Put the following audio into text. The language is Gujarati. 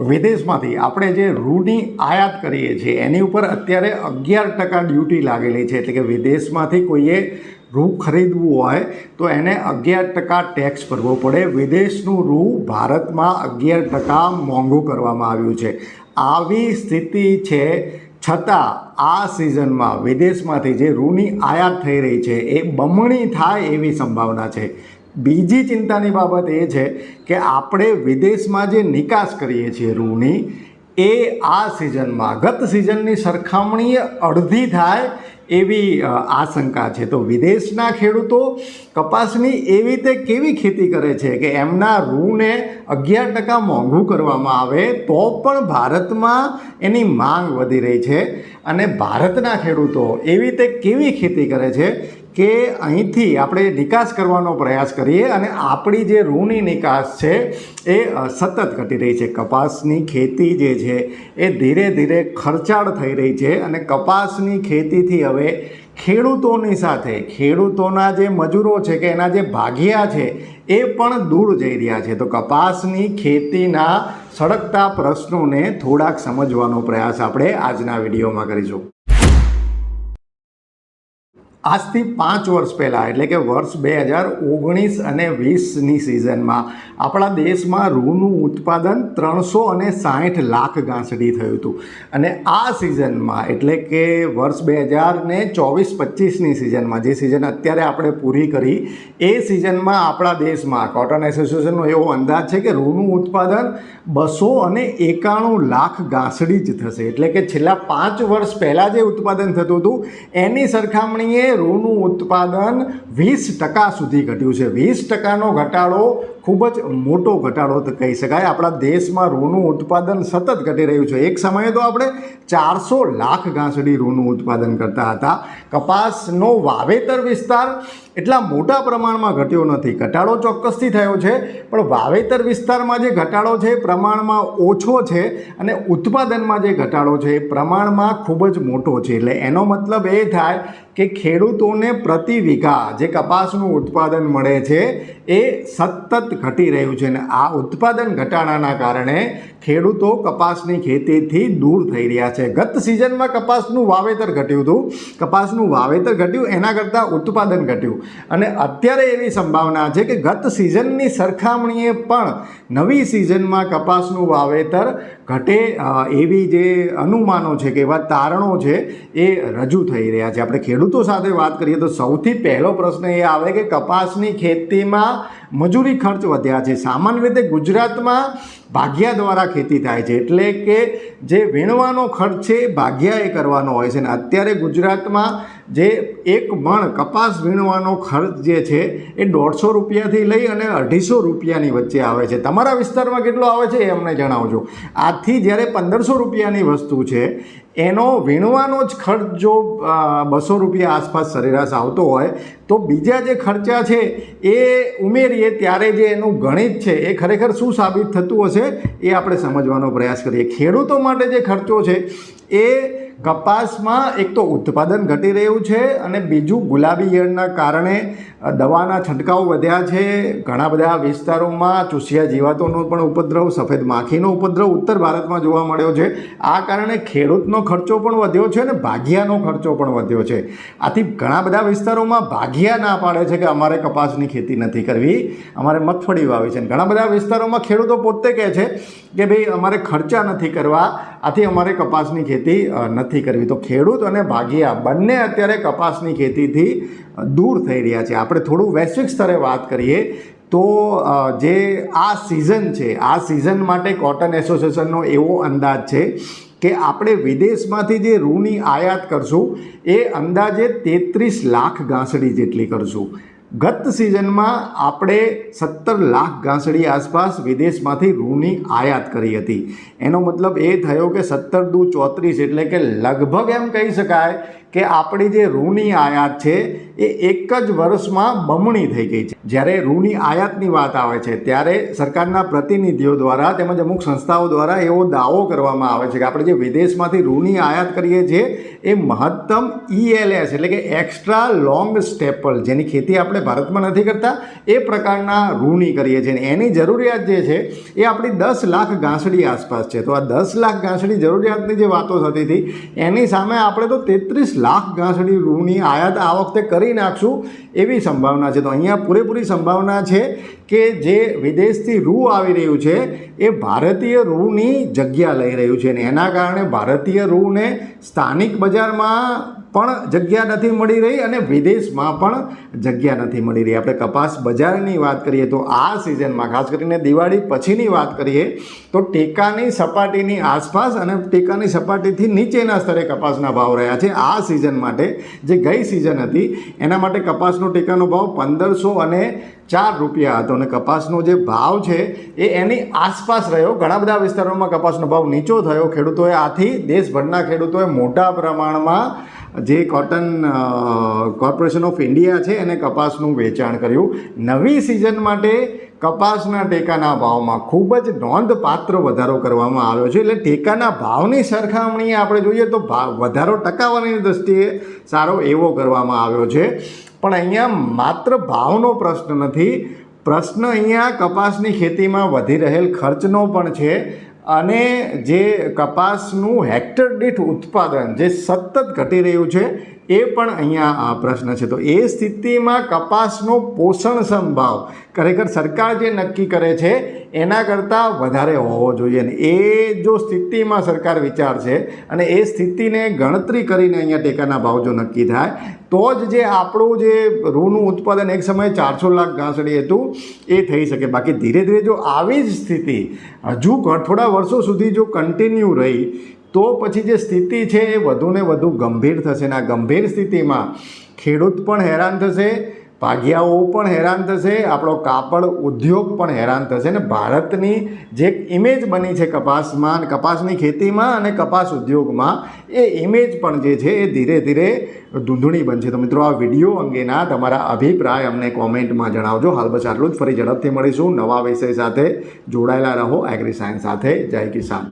વિદેશમાંથી આપણે જે રૂની આયાત કરીએ છીએ, એની ઉપર અત્યારે અગિયાર ટકા ડ્યુટી લાગેલી છે. એટલે કે વિદેશમાંથી કોઈએ રૂ ખરીદવું હોય, તો એને અગિયાર ટકા ટેક્સ ભરવો પડે. વિદેશનું રૂ ભારતમાં અગિયાર ટકા મોંઘું કરવામાં આવ્યું છે. આવી સ્થિતિ છે. છતાં આ સિઝનમાં વિદેશમાંથી જે રૂની આયાત થઈ રહી છે, એ બમણી થાય એવી સંભાવના છે. બીજી ચિંતાની બાબત એ છે કે આપણે વિદેશમાં જે નિકાસ કરીએ છીએ રૂની, એ આ સિઝનમાં, ગત સિઝનની સરખામણીએ અડધી થાય એવી આશંકા છે. તો વિદેશના ખેડૂતો કપાસની એવી રીતે કેવી ખેતી કરે છે કે એમના રૂને અગિયાર ટકા મોંઘું કરવામાં આવે, તો પણ ભારતમાં એની માંગ વધી રહી છે. અને ભારતના ખેડૂતો એવી રીતે કેવી ખેતી કરે છે કે અહીંથી આપણે નિકાસ કરવાનો પ્રયાસ કરીએ અને આપણી જે રૂની નિકાસ છે, એ સતત ઘટી રહી છે. કપાસની ખેતી જે છે, એ ધીરે ધીરે ખર્ચાળ થઈ રહી છે અને કપાસની ખેતીથી હવે ખેડૂતોની સાથે, ખેડૂતોના જે મજૂરો છે કે એના જે ભાગિયા છે, એ પણ દૂર જઈ રહ્યા છે. તો કપાસની ખેતીના સળગતા પ્રશ્નોને થોડાક સમજવાનો પ્રયાસ આપણે આજના વિડીયોમાં કરીશું. આજથી પાંચ વર્ષ પહેલાં, એટલે કે વર્ષ બે હજાર ઓગણીસ અને વીસની સિઝનમાં આપણા દેશમાં રૂનું ઉત્પાદન ત્રણસો અને સાઠ લાખ ગાંસડી થયું હતું. અને આ સિઝનમાં એટલે કે વર્ષ બે હજાર ને ચોવીસ પચીસની સિઝનમાં જે સિઝન અત્યારે આપણે પૂરી કરી, એ સિઝનમાં આપણા દેશમાં કોટન એસોસિએશનનો એવો અંદાજ છે કે રૂનું ઉત્પાદન બસો અને એકાણું લાખ ગાંસડી જ થશે. એટલે કે છેલ્લા પાંચ વર્ષ પહેલાં જે ઉત્પાદન થતું હતું, એની સરખામણીએ રૂનું ઉત્પાદન વીસ ટકા સુધી ઘટ્યું છે. વીસ ટકાનો ઘટાડો ખૂબ જ મોટો ઘટાડો કહી શકાય. આપણા દેશમાં રૂનું ઉત્પાદન સતત ઘટી રહ્યું છે. એક સમયે તો આપણે ચારસો લાખ ઘાસડી રૂનું ઉત્પાદન કરતા હતા. કપાસનો વાવેતર વિસ્તાર એટલા મોટા પ્રમાણમાં ઘટ્યો નથી. ઘટાડો ચોક્કસથી થયો છે. પણ વાવેતર વિસ્તારમાં જે ઘટાડો છે એ પ્રમાણમાં ઓછો છે અને ઉત્પાદનમાં જે ઘટાડો છે એ પ્રમાણમાં ખૂબ જ મોટો છે. એટલે એનો મતલબ એ થાય કે ખેડૂતોને પ્રતિ વીઘા જે કપાસનું ઉત્પાદન મળે છે એ સતત ઘટી રહ્યું છે અને આ ઉત્પાદન ઘટાડાના કારણે ખેડૂતો કપાસની ખેતીથી દૂર થઈ રહ્યા છે. ગત સિઝનમાં કપાસનું વાવેતર ઘટ્યું હતું. કપાસનું વાવેતર ઘટ્યું, એના કરતાં ઉત્પાદન ઘટ્યું. અને અત્યારે એવી સંભાવના છે કે ગત સિઝનની સરખામણીએ પણ નવી સિઝનમાં કપાસનું વાવેતર ઘટે એવી જે અનુમાનો છે કે એવા તારણો છે, એ રજૂ થઈ રહ્યા છે. આપણે ખેડૂતો સાથે વાત કરીએ તો સૌથી પહેલો પ્રશ્ન એ આવે કે કપાસની ખેતીમાં મજૂરી ખર્ચ વધ્યા છે. સામાન્ય રીતે ગુજરાતમાં ભાગ્યા દ્વારા ખેતી થાય છે. એટલે કે જે વીણવાનો ખર્ચ છે એ ભાગ્યાએ કરવાનો હોય છે. અને અત્યારે ગુજરાતમાં જે એક મણ કપાસ વીણવાનો ખર્ચ જે છે એ દોઢસો રૂપિયાથી લઈ અને અઢીસો રૂપિયાની વચ્ચે આવે છે. તમારા વિસ્તારમાં કેટલો આવે છે એ અમને જણાવજો. આજથી જ્યારે પંદરસો રૂપિયાની વસ્તુ છે, એનો વીણવાનો જ ખર્ચ જો બસો રૂપિયા આસપાસ સરેરાશ આવતો હોય, તો બીજા જે ખર્ચા છે એ ઉમેરીએ ત્યારે જે એનું ગણિત છે એ ખરેખર શું સાબિત થતું હશે એ આપણે સમજવાનો પ્રયાસ કરીએ. ખેડૂતો માટે જે ખર્ચો છે એ કપાસમાં એક તો ઉત્પાદન ઘટી રહ્યું છે અને બીજું ગુલાબી ઈયળના કારણે દવાના છંટકાવ વધ્યા છે. ઘણા બધા વિસ્તારોમાં ચૂસિયા જીવાતોનો પણ ઉપદ્રવ, સફેદ માખીનો ઉપદ્રવ ઉત્તર ભારતમાં જોવા મળ્યો છે. આ કારણે ખેડૂતનો ખર્ચો પણ વધ્યો છે અને ભાગિયાનો ખર્ચો પણ વધ્યો છે. આથી ઘણા બધા વિસ્તારોમાં ભાગિયા ના પાડે છે કે અમારે કપાસની ખેતી નથી કરવી. અમારે મગફળી વાવી છે. ઘણા બધા વિસ્તારોમાં ખેડૂતો પોતે કહે છે કે ભાઈ અમારે ખર્ચા નથી કરવા. આથી અમારે કપાસની ખેતી નથી કરવી. તો ખેડૂત અને ભાગીયા બંને અત્યારે કપાસની ખેતીથી દૂર થઈ રહ્યા છે. આપણે થોડું વૈશ્વિક સ્તરે વાત કરીએ તો જે આ સિઝન છે, આ સિઝન માટે કોટન એસોસિએશનનો એવો અંદાજ છે કે આપણે વિદેશમાંથી જે રૂની આયાત કરશું, એ અંદાજે તેત્રીસ લાખ ગાંસડી જેટલી કરશું. ગત સિઝનમાં આપણે સત્તર લાખ ઘાસડી આસપાસ વિદેશમાંથી રૂની આયાત કરી હતી. એનો મતલબ એ થયો કે સત્તર દુ ચોત્રીસ એટલે કે લગભગ એમ કહી શકાય કે આપણી જે રૂની આયાત છે, એ એક જ વર્ષમાં બમણી થઈ ગઈ છે. જ્યારે રૂની આયાતની વાત આવે છે, ત્યારે સરકારના પ્રતિનિધિઓ દ્વારા તેમજ અમુક સંસ્થાઓ દ્વારા એવો દાવો કરવામાં આવે છે કે આપણે જે વિદેશમાંથી રૂની આયાત કરીએ છીએ, એ મહત્તમ ઈએલએસ એટલે કે એક્સ્ટ્રા લોંગ સ્ટેપલ જેની ખેતી આપણે ભારતમાં નથી કરતા, એ પ્રકારના રૂની કરીએ છીએ. એની જરૂરિયાત જે છે, એ આપણી દસ લાખ ગાંસડી આસપાસ છે. તો આ દસ લાખ ગાંસડી જરૂરિયાતની જે વાતો થતી હતી, એની સામે આપણે તો તેત્રીસ લાખ ગાંસડી રૂની આયાત આ વખતે કરી નાખશું એવી સંભાવના છે. તો અહીંયા પૂરેપૂરી સંભાવના છે કે જે વિદેશથી રૂ આવી રહ્યું છે એ ભારતીય રૂની જગ્યા લઈ રહ્યું છે અને એના કારણે ભારતીય રૂને સ્થાનિક બજારમાં પણ જગ્યા નથી મળી રહી અને વિદેશમાં પણ જગ્યા નથી મળી રહી. આપણે કપાસ બજારની વાત કરીએ તો આ સિઝનમાં, ખાસ કરીને દિવાળી પછીની વાત કરીએ, તો ટેકાની સપાટીની આસપાસ અને ટેકાની સપાટીથી નીચેના સ્તરે કપાસના ભાવ રહ્યા છે. આ સિઝન માટે જે ગઈ સિઝન હતી, એના માટે કપાસનો ટેકાનો ભાવ પંદરસો અને ચાર રૂપિયા હતો અને કપાસનો જે ભાવ છે, એ એની આસપાસ રહ્યો. ઘણા બધા વિસ્તારોમાં કપાસનો ભાવ નીચો થયો. ખેડૂતોએ આથી દેશભરના ખેડૂતોએ મોટા પ્રમાણમાં જે કોટન કોર્પોરેશન ઓફ ઇન્ડિયા છે, એને કપાસનું વેચાણ કર્યું. નવી સિઝન માટે કપાસના ટેકાના ભાવમાં ખૂબ જ નોંધપાત્ર વધારો કરવામાં આવ્યો છે. એટલે ટેકાના ભાવની સરખામણીએ આપણે જોઈએ તો ભાવ વધારો ટકાવાની દ્રષ્ટિએ સારો એવો કરવામાં આવ્યો છે. પણ અહીંયા માત્ર ભાવનો પ્રશ્ન નથી. પ્રશ્ન અહીંયા કપાસની ખેતીમાં વધી રહેલ ખર્ચનો પણ છે. અને જે કપાસનું હેક્ટર દીઠ ઉત્પાદન જે સતત ઘટી રહ્યું છે એ પણ અહીંયા આ પ્રશ્ન છે. તો એ સ્થિતિમાં કપાસનો પોષણક્ષમ ભાવ ખરેખર સરકાર જે નક્કી કરે છે, એના કરતાં વધારે હોવો જોઈએ. ને એ જો સ્થિતિમાં સરકાર વિચારશે અને એ સ્થિતિને ગણતરી કરીને અહીંયા ટેકાના ભાવ જો નક્કી થાય, તો જ જે આપણું જે રૂનું ઉત્પાદન એક સમયે ચારસો લાખ ઘાસડી હતું, એ થઈ શકે. બાકી ધીરે ધીરે જો આવી જ સ્થિતિ હજુ થોડા વર્ષો સુધી જો કન્ટિન્યુ રહી તો પછી જે સ્થિતિ છે એ વધુને વધુ ગંભીર થશે અને આ ગંભીર સ્થિતિમાં ખેડૂત પણ હેરાન થશે ભાગિયાઓ પણ હેરાન થશે, આપણો કાપડ ઉદ્યોગ પણ હેરાન થશે ને ભારતની જે ઇમેજ બની છે કપાસમાં અને કપાસની ખેતીમાં અને કપાસ ઉદ્યોગમાં, એ ઇમેજ પણ જે છે એ ધીરે ધીરે ધૂંધણી બનશે. તો મિત્રો, આ વીડિયો અંગેના તમારા અભિપ્રાય અમને કોમેન્ટમાં જણાવજો. હાલ બસ આટલું જ. ફરી ઝડપથી મળીશું. નવા વિષય સાથે જોડાયેલા રહો. એગ્રી સાયન્સ સાથે. જય કિસાન.